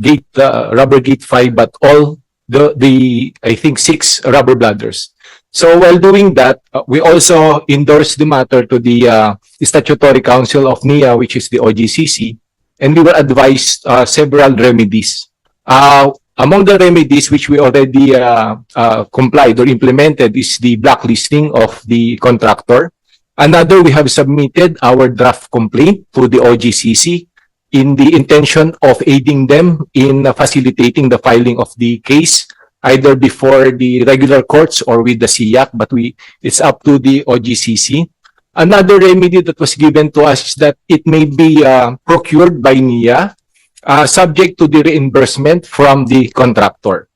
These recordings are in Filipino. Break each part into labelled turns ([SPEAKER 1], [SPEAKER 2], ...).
[SPEAKER 1] gate, uh, rubber gate five, but all the, the, I think, six rubber bladders. So while doing that, uh, we also endorsed the matter to the uh, statutory council of NIA, which is the OGCC, and we were advised uh, several remedies. Uh, among the remedies which we already uh, uh, complied or implemented is the blacklisting of the contractor. Another, we have submitted our draft complaint to the OGCC in the intention of aiding them in facilitating the filing of the case either before the regular courts or with the SIAC, but we, it's up to the OGCC. Another remedy that was given to us is that it may be uh, procured by NIA, uh, subject to the reimbursement from the contractor.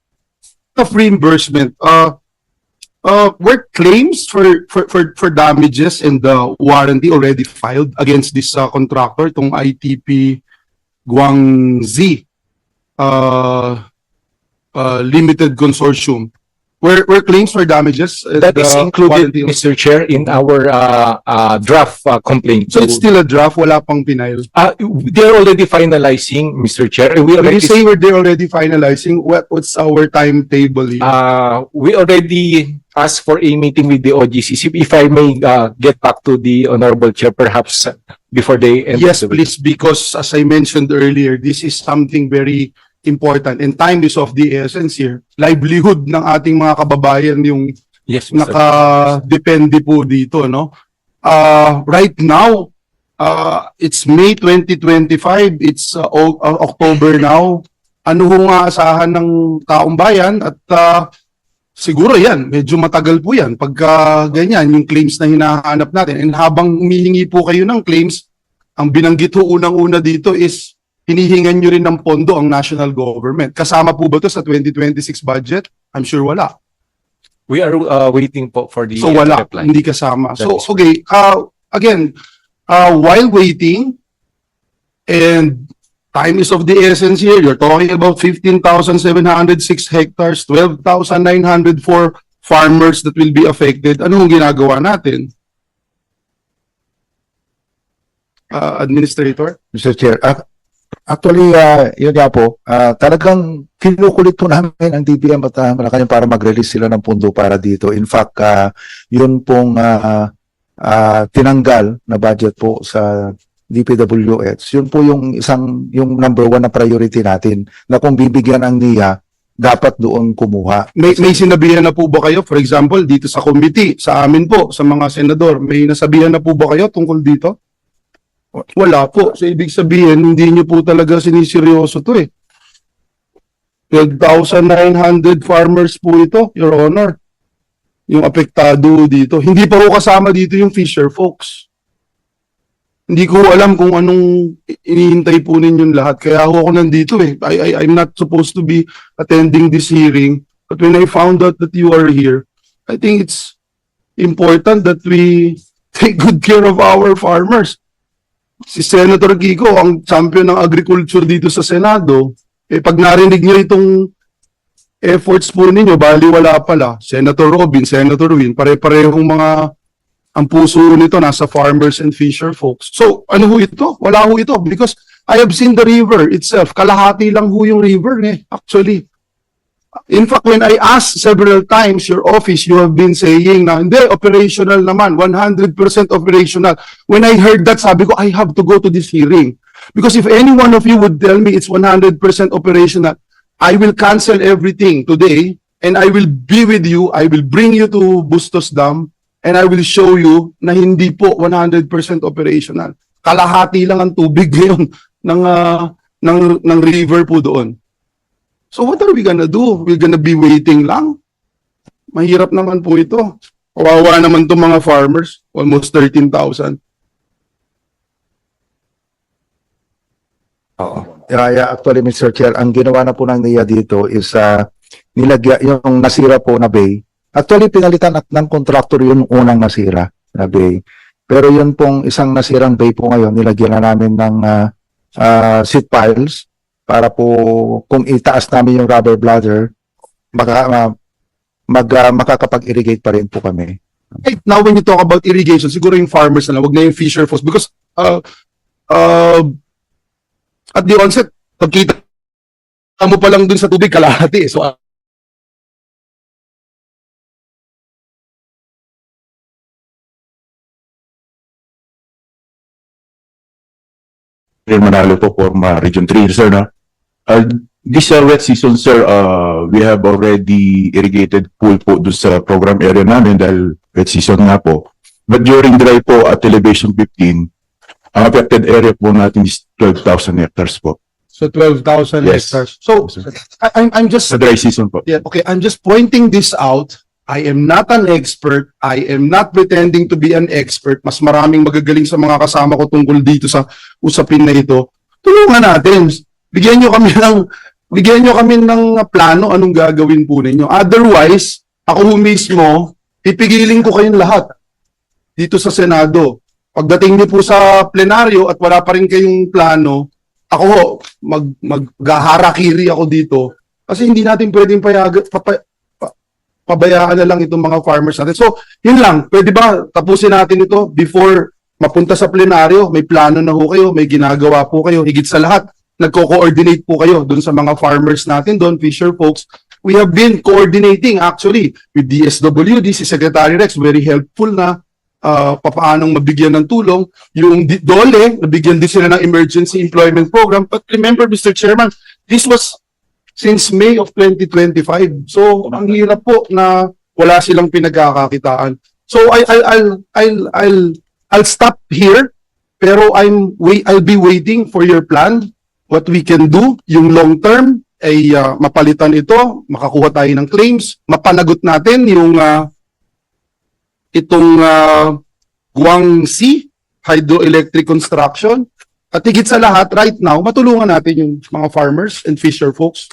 [SPEAKER 2] of reimbursement, uh, uh, were claims for, for, for, for damages and the warranty already filed against this uh, contractor, itong ITP Guangxi, uh, uh, Limited Consortium? Were, were claims for damages? uh,
[SPEAKER 1] That is included,
[SPEAKER 2] warranty-
[SPEAKER 1] Mr. Chair, in our uh, uh, draft uh, complaint.
[SPEAKER 2] So it's still a draft, wala pang pinail.
[SPEAKER 1] Uh, they're already finalizing, Mr. Chair. We
[SPEAKER 2] When you
[SPEAKER 1] already,
[SPEAKER 2] say we're they're already finalizing, what, what's our timetable here?
[SPEAKER 1] uh, we already asked for a meeting with the OGCC. If I may uh, get back to the honorable chair, perhaps uh, before they end.
[SPEAKER 2] Yes,
[SPEAKER 1] the
[SPEAKER 2] please, because as I mentioned earlier, this is something very important and time is of the essence here. Livelihood ng ating mga kababayan yung
[SPEAKER 1] Yes,
[SPEAKER 2] naka-depende po dito, no? Uh, right now, uh, it's May 2025, it's uh, O- uh, October now. Ano ho nga asahan ng taong bayan at uh, siguro yan, medyo matagal po yan pagka ganyan, yung claims na hinahanap natin. And habang humihingi po kayo ng claims, ang binanggit ho unang-una dito is hinihingan nyo rin ng pondo ang national government. Kasama po ba to sa 2026 budget? I'm sure wala.
[SPEAKER 1] We are uh, waiting po for the
[SPEAKER 2] So
[SPEAKER 1] uh,
[SPEAKER 2] wala,
[SPEAKER 1] reply.
[SPEAKER 2] hindi kasama.
[SPEAKER 1] That
[SPEAKER 2] So okay, uh, again, uh, while waiting and time is of the essence here, you're talking about 15,706 hectares, 12,904 farmers that will be affected. Anong ginagawa natin? Uh, Administrator?
[SPEAKER 3] Mr. Chair, ac- actually, uh, yun nga po, ah, talagang kinukulit po namin ang DBM at uh, Malacanang para mag-release sila ng pundo para dito. In fact, ah, yun pong ah, ah, tinanggal na budget po sa DPWH. Yun po yung isang, yung number one na priority natin na kung bibigyan ang NIA, dapat doon kumuha.
[SPEAKER 2] May, may sinabihan na po ba kayo, for example, dito sa committee, sa amin po, sa mga senador, may nasabihan na po ba kayo tungkol dito? Wala po. So, ibig sabihin, hindi nyo po talaga siniseryoso to eh. 12,900 farmers po ito, Your Honor. Yung apektado dito. Hindi pa po kasama dito yung fisher folks. Hindi ko alam kung anong inihintay po ninyong lahat. Kaya ako ako nandito eh. I, I, I'm not supposed to be attending this hearing. But when I found out that you are here, I think it's important that we take good care of our farmers. Si Senator Kiko, ang champion ng agriculture dito sa Senado, eh pag narinig niyo itong efforts po ninyo, bali wala pala. Senator Robin, Senator Win, pare-parehong mga ang puso nito nasa farmers and fisher folks. So, ano ho ito? Wala ho ito because I have seen the river itself. Kalahati lang ho yung river eh, actually. In fact, when I asked several times your office, you have been saying na, hindi, operational naman, 100% operational. When I heard that, sabi ko, I have to go to this hearing. Because if any one of you would tell me it's 100% operational, I will cancel everything today and I will be with you. I will bring you to Bustos Dam and I will show you na hindi po 100% operational. Kalahati lang ang tubig ngayon ng, ah, ng, ng river po doon. So what are we gonna do? We're gonna be waiting lang? Mahirap naman po ito. Kawawa naman itong mga farmers. Almost 13,000.
[SPEAKER 3] Oo. Yeah, yeah, actually, Mr. Chair, ang ginawa na po ng NIA dito is uh, nilagya, yung nasira po na bay. Actually, pinalitan at ng contractor yung unang nasira na bay. Pero yun pong isang nasirang bay po ngayon, nilagyan na namin ng uh, uh, seat piles para po kung itaas namin yung rubber bladder, maka, uh, mag, uh, makakapag-irrigate pa rin po kami.
[SPEAKER 2] Right now, when you talk about irrigation, siguro yung farmers na lang, wag na yung fisher folks. Because uh, uh, at the onset, pagkita mo pa lang dun sa tubig, kalahati. eh. So,
[SPEAKER 4] Sir Manalo po for uh, Region 3, sir. No? Uh, this uh, wet season, sir, uh, we have already irrigated pool po doon sa program area namin dahil wet season nga po. But during dry po at elevation 15, ang affected area po natin is 12,000 hectares po.
[SPEAKER 2] so 12,000
[SPEAKER 4] Yes.
[SPEAKER 2] hectares. So,
[SPEAKER 4] Sir.
[SPEAKER 2] I, I'm, I'm just
[SPEAKER 4] Sa dry season po.
[SPEAKER 2] Yeah, okay, I'm just pointing this out. I am not an expert. I am not pretending to be an expert. Mas maraming magagaling sa mga kasama ko tungkol dito sa usapin na ito. Tulungan natin. Bigyan nyo kami ng bigyan nyo kami ng plano anong gagawin po ninyo. Otherwise, ako mismo, pipigilin ko kayong lahat dito sa Senado. Pagdating niyo po sa plenaryo at wala pa rin kayong plano, ako mag maghaharakiri ako dito kasi hindi natin pwedeng payag, papa, pa- pabayaan na lang itong mga farmers natin. So, yun lang. Pwede ba tapusin natin ito before mapunta sa plenaryo? May plano na ho kayo, may ginagawa po kayo. Higit sa lahat, nagko-coordinate po kayo dun sa mga farmers natin doon, fisher folks. We have been coordinating actually with DSWD, si Secretary Rex, very helpful na uh, papaanong mabigyan ng tulong. Yung DOLE, nabigyan din sila ng Emergency Employment Program. But remember, Mr. Chairman, this was since May of 2025. So, ang hirap po na wala silang pinagkakakitaan. So, I, I, I'll, I'll, I'll, I'll stop here. Pero I'm, wait, I'll be waiting for your plan. What we can do, yung long term, ay uh, mapalitan ito, makakuha tayo ng claims, mapanagot natin yung uh, itong uh, Guangxi hydroelectric construction. At higit sa lahat, right now, matulungan natin yung mga farmers and fisher folks.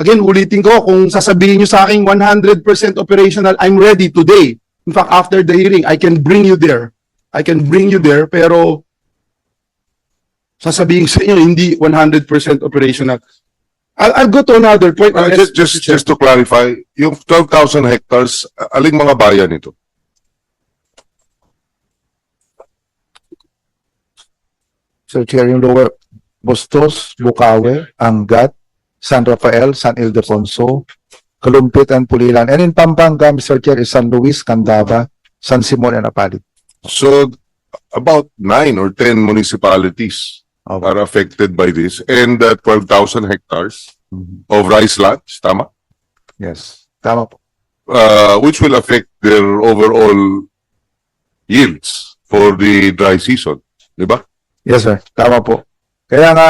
[SPEAKER 2] Again, ulitin ko, kung sasabihin nyo sa akin 100% operational, I'm ready today. In fact, after the hearing, I can bring you there. I can bring you there, pero sasabihin sa inyo, hindi 100% operational. I'll, I'll go to another point.
[SPEAKER 5] Uh, just, just, just to clarify, yung 12,000 hectares, aling mga bayan ito?
[SPEAKER 3] Sir Chair, yung lower Bustos, Bukawe, Angat, San Rafael, San Ildefonso, Kalumpit and Pulilan. And in Pampanga, Mr. Chair, is San Luis, Candaba, San Simon, and Apalit.
[SPEAKER 5] So, about nine or 10 municipalities
[SPEAKER 3] Opo.
[SPEAKER 5] are affected by this and uh, 12,000 hectares
[SPEAKER 3] Mhm.
[SPEAKER 5] of rice lands, tama?
[SPEAKER 3] Yes. Tama po.
[SPEAKER 5] Uh, which will affect their overall yields for the dry season, di ba?
[SPEAKER 3] Yes, sir. Tama po. Kaya nga,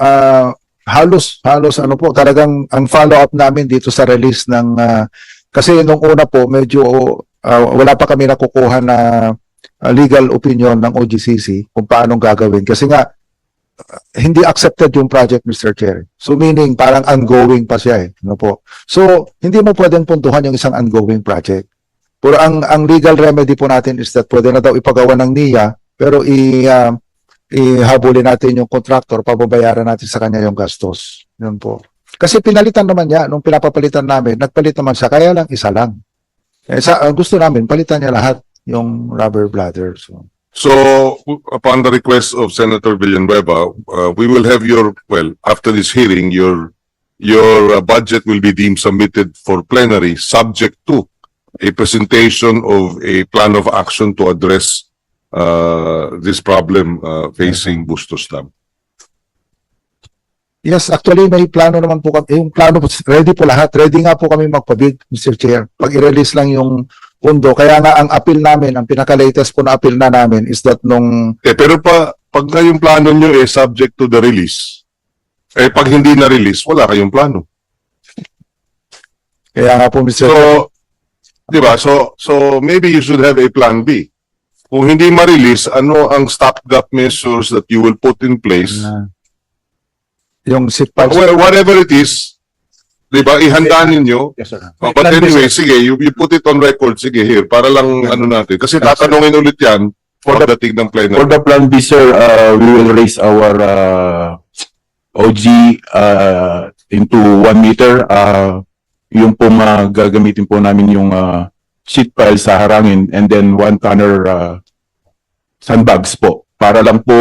[SPEAKER 3] ah, halos, halos ano po, talagang ang follow-up namin dito sa release ng, ah, kasi nung una po, medyo ah, wala pa kami nakukuha na ah, legal opinion ng OGCC kung paano gagawin. Kasi nga, hindi accepted yung project, Mr. Chair. So meaning, parang ongoing pa siya eh. Ano po? So, hindi mo pwedeng puntuhan yung isang ongoing project. Pero ang, ang legal remedy po natin is that pwede na daw ipagawa ng NIA, pero i, ah, ihabulin natin yung contractor, pababayaran natin sa kanya yung gastos. Yun po. Kasi pinalitan naman niya, nung pinapapalitan namin, nagpalit naman siya, kaya lang isa lang. Eh, sa, ang gusto namin, palitan niya lahat yung rubber bladder. So,
[SPEAKER 5] So, upon the request of Senator Villanueva, uh, we will have your, well, after this hearing, your, your uh, budget will be deemed submitted for plenary, subject to a presentation of a plan of action to address uh, this problem uh, facing Bustos Dam.
[SPEAKER 3] yes, actually, may plano naman po kami. Yung plano, po, ready po lahat. Ready nga po kami magpabid, Mr. Chair. Pag i-release lang yung pundo. Kaya nga, ang appeal namin, ang pinaka-latest po na appeal na namin is that nung
[SPEAKER 5] Eh, pero pa, pag nga yung plano nyo eh subject to the release, eh pag hindi na-release, wala kayong plano.
[SPEAKER 3] Kaya nga po, Mr.
[SPEAKER 5] So, di ba? So, so maybe you should have a plan B. Kung hindi ma-release, ano ang stopgap measures that you will put in place?
[SPEAKER 3] na yung sit
[SPEAKER 5] But
[SPEAKER 3] piles.
[SPEAKER 5] whatever it is, di ba, ihanda ninyo.
[SPEAKER 3] Yes, sir.
[SPEAKER 5] Oh, but anyway, sige, you, you put it on record, sige, here, para lang ano natin. Kasi tatanungin ulit yan for the dating ng
[SPEAKER 4] For
[SPEAKER 5] plenary.
[SPEAKER 4] the plan B, sir, uh, we will raise our, uh, OG, uh, into one meter. Uh, yung po mga gagamitin po namin yung, uh, sheet pile sa harangin and then one tonner, uh, sandbags po. Para lang po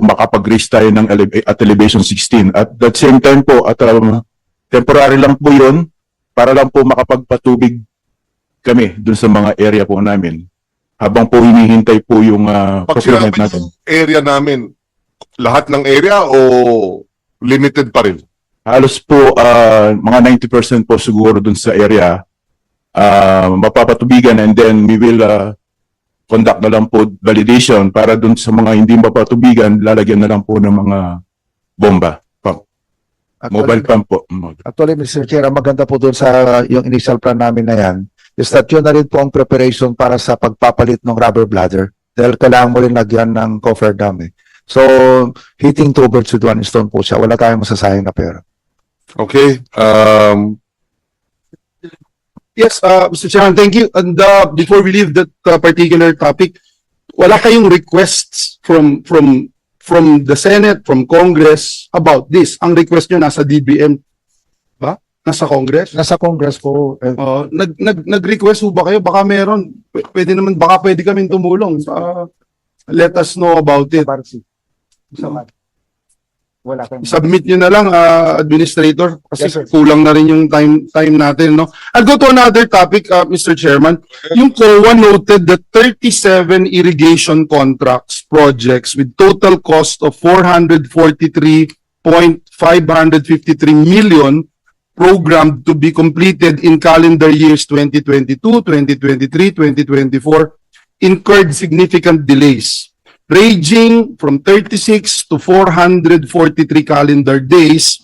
[SPEAKER 4] makapag-raise tayo ng ele- at elevation 16. At that same time po, at um, temporary lang po yun para lang po makapagpatubig kami dun sa mga area po namin. Habang po hinihintay po yung uh,
[SPEAKER 5] Pag
[SPEAKER 4] procurement
[SPEAKER 5] sinabi
[SPEAKER 4] natin.
[SPEAKER 5] yung area namin, lahat ng area o limited pa rin?
[SPEAKER 4] Halos po ah, mga 90% po siguro dun sa area ah, mapapatubigan and then we will ah, conduct na lang po validation para dun sa mga hindi mapatubigan, lalagyan na lang po ng mga bomba. Pump. Mobile pump po.
[SPEAKER 3] Actually, Mr. Chair, ang maganda po doon sa yung initial plan namin na yan, is that yun na rin po ang preparation para sa pagpapalit ng rubber bladder. Dahil kailangan mo rin lagyan ng coffer dam eh. So, hitting two birds with one stone po siya. Wala tayong masasayang na pera.
[SPEAKER 5] Okay, um,
[SPEAKER 2] Yes, uh, Mr. Chairman, thank you. And uh, before we leave that uh, particular topic, wala kayong requests from from from the Senate, from Congress about this. Ang request nyo nasa DBM ba? Nasa Congress?
[SPEAKER 3] Nasa Congress po, eh,
[SPEAKER 2] Uh, nag, nag, nag-request ho ba kayo? Baka meron. P- Pwede naman, baka pwede kaming tumulong. Uh, let us know about it.
[SPEAKER 3] Wala kang...
[SPEAKER 2] Submit nyo na lang, uh, Administrator, kasi
[SPEAKER 3] Yes, sir.
[SPEAKER 2] kulang na rin yung time time natin, no? I'll go to another topic, uh, Mr. Chairman. Yung COA noted that 37 irrigation contracts projects with total cost of 443.553 million programmed to be completed in calendar years 2022, 2023, 2024 incurred significant delays ranging from 36 to 443 calendar days,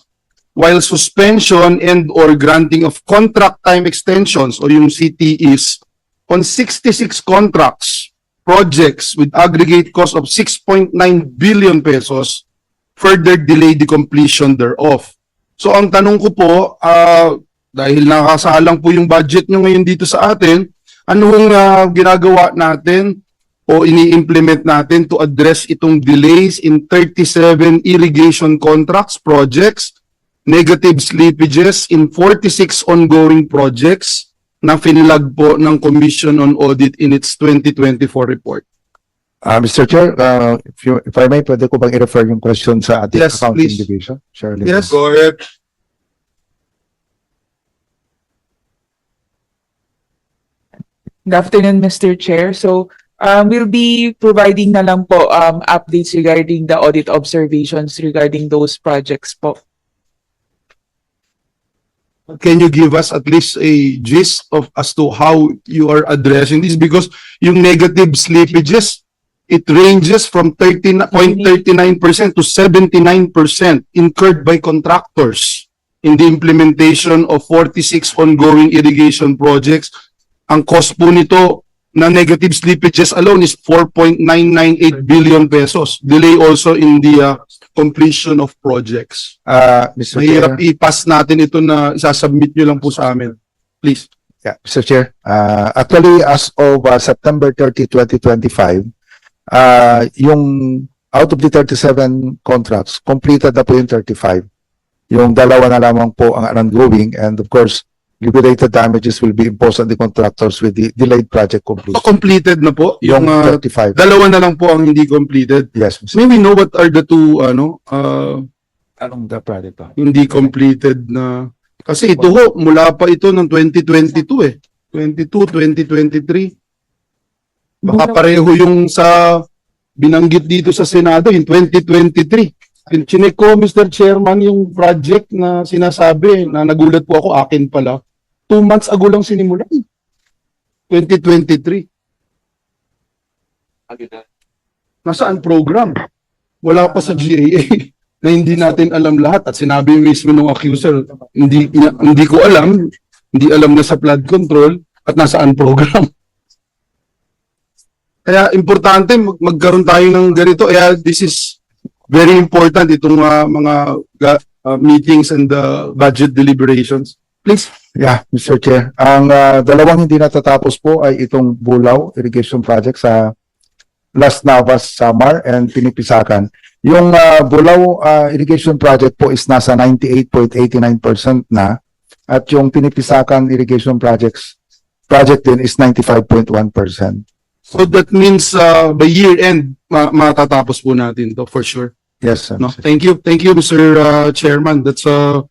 [SPEAKER 2] while suspension and or granting of contract time extensions o yung CTEs on 66 contracts, projects with aggregate cost of 6.9 billion pesos further delay the completion thereof. So ang tanong ko po, ah, dahil nakasalang po yung budget nyo ngayon dito sa atin, anong ah, ginagawa natin o ini-implement natin to address itong delays in 37 irrigation contracts projects, negative slippages in 46 ongoing projects na finilag po ng Commission on Audit in its 2024 report.
[SPEAKER 3] Ah, Mr. Chair, uh, if, you, if I may, pwede ko bang i-refer yung question sa ating
[SPEAKER 2] Yes,
[SPEAKER 3] accounting
[SPEAKER 2] please.
[SPEAKER 3] division? Shirley.
[SPEAKER 2] Yes.
[SPEAKER 5] go ahead.
[SPEAKER 6] Good afternoon, Mr. Chair. So, um, we'll be providing na lang po, um, updates regarding the audit observations regarding those projects po.
[SPEAKER 2] Can you give us at least a gist of as to how you are addressing this? Because yung negative slippages, it ranges from 13.39% to 79% incurred by contractors in the implementation of 46 ongoing irrigation projects. Ang cost po nito na negative slippages alone is 4.998 billion pesos. Delay also in the uh, completion of projects.
[SPEAKER 3] Ah, Mr. Chair.
[SPEAKER 2] Mahirap i-pass natin ito na isasubmit nyo lang po sa amin. Please.
[SPEAKER 3] Yeah, Mr. Chair, uh, actually, as of uh, September 30, 2025, uh, yung out of the 37 contracts, completed na po yung 35. Yung dalawa na lamang po ang ongoing and of course, liquidated damages will be imposed on the contractors with the delayed project
[SPEAKER 2] So,
[SPEAKER 3] completion.
[SPEAKER 2] completed na po.
[SPEAKER 3] Yung
[SPEAKER 2] uh,
[SPEAKER 3] 35.
[SPEAKER 2] dalawa na lang po ang hindi completed.
[SPEAKER 3] Yes, Mr.
[SPEAKER 2] May we know what are the two ano uh,
[SPEAKER 3] Anong the project pa?
[SPEAKER 2] hindi completed na kasi ito ho mula pa ito ng 2022 eh. 22, 2023. Baka pareho yung sa binanggit dito sa Senado in 2023. Chinek ko, Mr. Chairman, yung project na sinasabi na nagulat po ako, akin pala. Two months ago lang sinimulan. 2023. Nasaan program? Wala pa sa GAA na hindi natin alam lahat at sinabi mismo ng accuser, hindi, hindi ko alam, hindi alam na sa flood control at nasaan program. Kaya importante mag- magkaroon tayo ng ganito. Kaya this is very important itong ah, mga ga- ah, meetings and the budget deliberations. Please.
[SPEAKER 3] Yeah, Mr. Chair. Ang ah, dalawang hindi natatapos po ay itong Bulao Irrigation Project sa Las Navas, Samar and Pinipisakan. Yung ah, Bulao ah, Irrigation Project po is nasa 98.89% na at yung Pinipisakan Irrigation Projects project din is 95.1%.
[SPEAKER 2] So that means ah, by year end, ma- matatapos po natin to for sure.
[SPEAKER 3] Yes, sir.
[SPEAKER 2] No? Thank you. Thank you, Mr. uh, Chairman. That's a